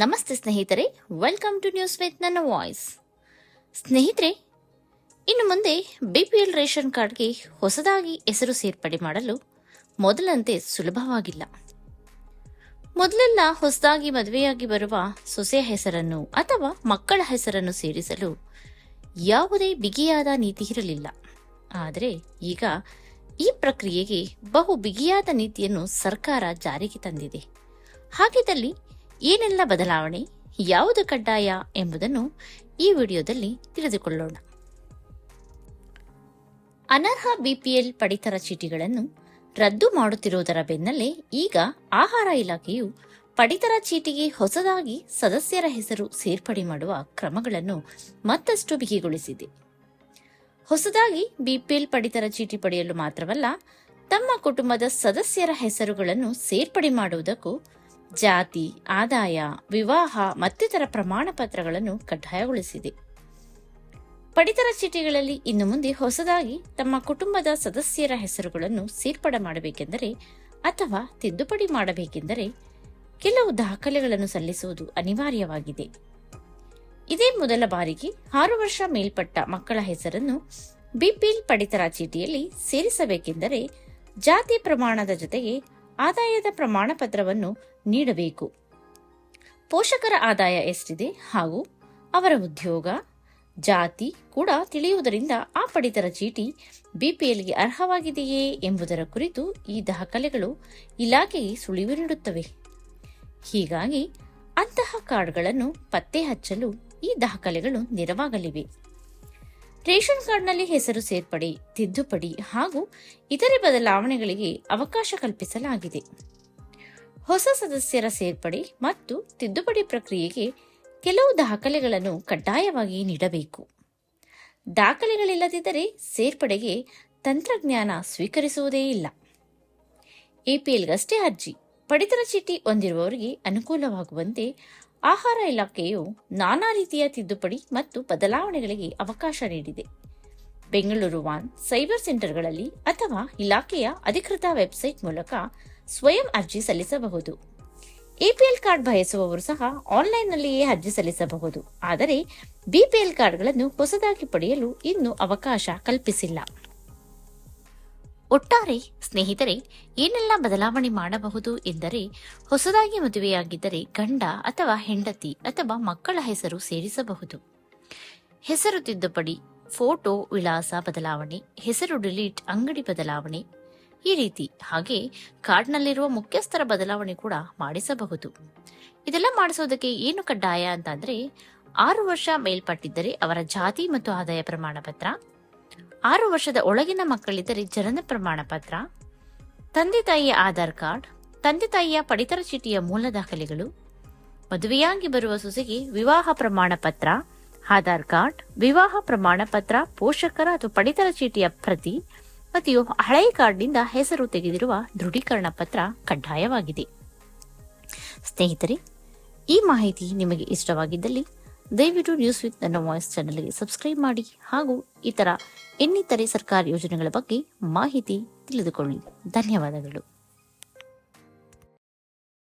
ನಮಸ್ತೆ ಸ್ನೇಹಿತರೆ welcome to news with ನನ್ನ ವಾಯ್ಸ್ ಸ್ನೇಹಿತರೆ, ಇನ್ನು ಮುಂದೆ ಬಿಪಿಎಲ್ ರೇಷನ್ ಕಾರ್ಡ್ಗೆ ಹೊಸದಾಗಿ ಹೆಸರು ಸೇರ್ಪಡೆ ಮಾಡಲು ಮೊದಲಂತೆ ಸುಲಭವಾಗಿಲ್ಲ. ಮೊದಲೆಲ್ಲ ಹೊಸದಾಗಿ ಮದುವೆಯಾಗಿ ಬರುವ ಸೊಸೆಯ ಹೆಸರನ್ನು ಅಥವಾ ಮಕ್ಕಳ ಹೆಸರನ್ನು ಸೇರಿಸಲು ಯಾವುದೇ ಬಿಗಿಯಾದ ನೀತಿ ಇರಲಿಲ್ಲ. ಆದರೆ ಈಗ ಈ ಪ್ರಕ್ರಿಯೆಗೆ ಬಹು ಬಿಗಿಯಾದ ನೀತಿಯನ್ನು ಸರ್ಕಾರ ಜಾರಿಗೆ ತಂದಿದೆ. ಹಾಗಿದ್ದಲ್ಲಿ ಏನೆಲ್ಲ ಬದಲಾವಣೆ, ಯಾವುದು ಕಡ್ಡಾಯ ಎಂಬುದನ್ನು ಈ ವಿಡಿಯೋದಲ್ಲಿ ತಿಳಿದುಕೊಳ್ಳೋಣ. ಅನರ್ಹ ಬಿಪಿಎಲ್ ಪಡಿತರ ಚೀಟಿಗಳನ್ನು ರದ್ದು ಮಾಡುತ್ತಿರುವುದರ ಬೆನ್ನಲ್ಲೇ ಈಗ ಆಹಾರ ಇಲಾಖೆಯು ಪಡಿತರ ಚೀಟಿಗೆ ಹೊಸದಾಗಿ ಸದಸ್ಯರ ಹೆಸರು ಸೇರ್ಪಡೆ ಮಾಡುವ ಕ್ರಮಗಳನ್ನು ಮತ್ತಷ್ಟು ಬಿಗಿಗೊಳಿಸಿದೆ. ಹೊಸದಾಗಿ ಬಿಪಿಎಲ್ ಪಡಿತರ ಚೀಟಿ ಪಡೆಯಲು ಮಾತ್ರವಲ್ಲ, ತಮ್ಮ ಕುಟುಂಬದ ಸದಸ್ಯರ ಹೆಸರುಗಳನ್ನು ಸೇರ್ಪಡೆ ಮಾಡುವುದಕ್ಕೂ ಜಾತಿ, ಆದಾಯ, ವಿವಾಹ ಮತ್ತಿತರ ಪ್ರಮಾಣ ಪತ್ರಗಳನ್ನು ಕಡ್ಡಾಯಗೊಳಿಸಿದೆ. ಪಡಿತರ ಚೀಟಿಗಳಲ್ಲಿ ಇನ್ನು ಮುಂದೆ ಹೊಸದಾಗಿ ತಮ್ಮ ಕುಟುಂಬದ ಸದಸ್ಯರ ಹೆಸರುಗಳನ್ನು ಸೇರ್ಪಡೆ ಮಾಡಬೇಕೆಂದರೆ ಅಥವಾ ತಿದ್ದುಪಡಿ ಮಾಡಬೇಕೆಂದರೆ ಕೆಲವು ದಾಖಲೆಗಳನ್ನು ಸಲ್ಲಿಸುವುದು ಅನಿವಾರ್ಯವಾಗಿದೆ. ಇದೇ ಮೊದಲ ಬಾರಿಗೆ ಆರು ವರ್ಷ ಮೇಲ್ಪಟ್ಟ ಮಕ್ಕಳ ಹೆಸರನ್ನು ಬಿಪಿಎಲ್ ಪಡಿತರ ಚೀಟಿಯಲ್ಲಿ ಸೇರಿಸಬೇಕೆಂದರೆ ಜಾತಿ ಪ್ರಮಾಣದ ಜೊತೆಗೆ ಆದಾಯದ ಪ್ರಮಾಣ ಪತ್ರವನ್ನು ನೀಡಬೇಕು. ಪೋಷಕರ ಆದಾಯ ಎಷ್ಟಿದೆ ಹಾಗೂ ಅವರ ಉದ್ಯೋಗ, ಜಾತಿ ಕೂಡ ತಿಳಿಯುವುದರಿಂದ ಆ ಪಡಿತರ ಚೀಟಿ ಬಿಪಿಎಲ್ಗೆ ಅರ್ಹವಾಗಿದೆಯೇ ಎಂಬುದರ ಕುರಿತು ಈ ದಾಖಲೆಗಳು ಇಲಾಖೆಗೆ ಸುಳಿವು ನೀಡುತ್ತವೆ. ಹೀಗಾಗಿ ಅಂತಹ ಕಾರ್ಡ್ಗಳನ್ನು ಪತ್ತೆ ಹಚ್ಚಲು ಈ ದಾಖಲೆಗಳು ನೆರವಾಗಲಿವೆ. ರೇಷನ್ ಕಾರ್ಡ್ನಲ್ಲಿ ಹೆಸರು ಸೇರ್ಪಡೆ, ತಿದ್ದುಪಡಿ ಹಾಗೂ ಇತರೆ ಬದಲಾವಣೆಗಳಿಗೆ ಅವಕಾಶ ಕಲ್ಪಿಸಲಾಗಿದೆ. ಹೊಸ ಸದಸ್ಯರ ಸೇರ್ಪಡೆ ಮತ್ತು ತಿದ್ದುಪಡಿ ಪ್ರಕ್ರಿಯೆಗೆ ಕೆಲವು ದಾಖಲೆಗಳನ್ನು ಕಡ್ಡಾಯವಾಗಿ ನೀಡಬೇಕು. ದಾಖಲೆಗಳಿಲ್ಲದಿದ್ದರೆ ಸೇರ್ಪಡೆಗೆ ತಂತ್ರಜ್ಞಾನ ಸ್ವೀಕರಿಸುವುದೇ ಇಲ್ಲ. ಎಪಿಎಲ್ಗಷ್ಟೇ ಅರ್ಜಿ, ಪಡಿತರ ಚೀಟಿ ಹೊಂದಿರುವವರಿಗೆ ಅನುಕೂಲವಾಗುವಂತೆ ಆಹಾರ ಇಲಾಖೆಯು ನಾನಾ ರೀತಿಯ ತಿದ್ದುಪಡಿ ಮತ್ತು ಬದಲಾವಣೆಗಳಿಗೆ ಅವಕಾಶ ನೀಡಿದೆ. ಬೆಂಗಳೂರು ವಾನ್, ಸೈಬರ್ ಸೆಂಟರ್ಗಳಲ್ಲಿ ಅಥವಾ ಇಲಾಖೆಯ ಅಧಿಕೃತ ವೆಬ್ಸೈಟ್ ಮೂಲಕ ಸ್ವಯಂ ಅರ್ಜಿ ಸಲ್ಲಿಸಬಹುದು. ಎಪಿಎಲ್ ಕಾರ್ಡ್ ಬಯಸುವವರು ಸಹ ಆನ್ಲೈನ್ನಲ್ಲಿಯೇ ಅರ್ಜಿ ಸಲ್ಲಿಸಬಹುದು. ಆದರೆ ಬಿಪಿಎಲ್ ಕಾರ್ಡ್ಗಳನ್ನು ಹೊಸದಾಗಿ ಪಡೆಯಲು ಇನ್ನೂ ಅವಕಾಶ ಕಲ್ಪಿಸಿಲ್ಲ. ಒಟ್ಟಾರೆ, ಸ್ನೇಹಿತರೆ, ಏನೆಲ್ಲ ಬದಲಾವಣೆ ಮಾಡಬಹುದು ಎಂದರೆ, ಹೊಸದಾಗಿ ಮದುವೆಯಾಗಿದ್ದರೆ ಗಂಡ ಅಥವಾ ಹೆಂಡತಿ ಅಥವಾ ಮಕ್ಕಳ ಹೆಸರು ಸೇರಿಸಬಹುದು. ಹೆಸರು ತಿದ್ದುಪಡಿ, ಫೋಟೋ ವಿಳಾಸ ಬದಲಾವಣೆ, ಹೆಸರು ಡಿಲೀಟ್ ಅಂಗಡಿ ಬದಲಾವಣೆ ಈ ರೀತಿ ಹಾಗೆ ಕಾರ್ಡ್ನಲ್ಲಿರುವ ಮುಖ್ಯಸ್ಥರ ಬದಲಾವಣೆ ಕೂಡ ಮಾಡಿಸಬಹುದು. ಇದೆಲ್ಲ ಮಾಡಿಸೋದಕ್ಕೆ ಏನು ಕಡ್ಡಾಯ ಅಂತಂದ್ರೆ ಆರು ವರ್ಷ ಮೇಲ್ಪಟ್ಟಿದ್ದರೆ ಅವರ ಜಾತಿ ಮತ್ತು ಆದಾಯ ಪ್ರಮಾಣ ಪತ್ರ ಆರು ವರ್ಷದ ಒಳಗಿನ ಮಕ್ಕಳಿದ್ದರೆ ಜನನ ಪ್ರಮಾಣ ಪತ್ರ ತಂದೆ ತಾಯಿಯ ಆಧಾರ್ ಕಾರ್ಡ್, ತಂದೆ ತಾಯಿಯ ಪಡಿತರ ಚೀಟಿಯ ಮೂಲ ದಾಖಲೆಗಳು, ಮದುವೆಯಾಗಿ ಬರುವ ಸೊಸೆಗೆ ವಿವಾಹ ಪ್ರಮಾಣ ಪತ್ರ ಆಧಾರ್ ಕಾರ್ಡ್, ವಿವಾಹ ಪ್ರಮಾಣ ಪತ್ರ ಪೋಷಕರ ಅಥವಾ ಪಡಿತರ ಚೀಟಿಯ ಪ್ರತಿ ಮತ್ತು ಹಳೆಯ ಕಾರ್ಡ್ನಿಂದ ಹೆಸರು ತೆಗೆದಿರುವ ದೃಢೀಕರಣ ಪತ್ರ ಕಡ್ಡಾಯವಾಗಿದೆ. ಸ್ನೇಹಿತರೆ, ಈ ಮಾಹಿತಿ ನಿಮಗೆ ಇಷ್ಟವಾಗಿದ್ದಲ್ಲಿ ದಯವಿಟ್ಟು ನ್ಯೂಸ್ ವಿತ್ ನನ್ನ ವಾಯ್ಸ್ ಚಾನೆಲ್ಗೆ ಸಬ್ಸ್ಕ್ರೈಬ್ ಮಾಡಿ ಹಾಗೂ ಇತರ ಇನ್ನಿತರೆ ಸರ್ಕಾರಿ ಯೋಜನೆಗಳ ಬಗ್ಗೆ ಮಾಹಿತಿ ತಿಳಿದುಕೊಳ್ಳಿ. ಧನ್ಯವಾದಗಳು.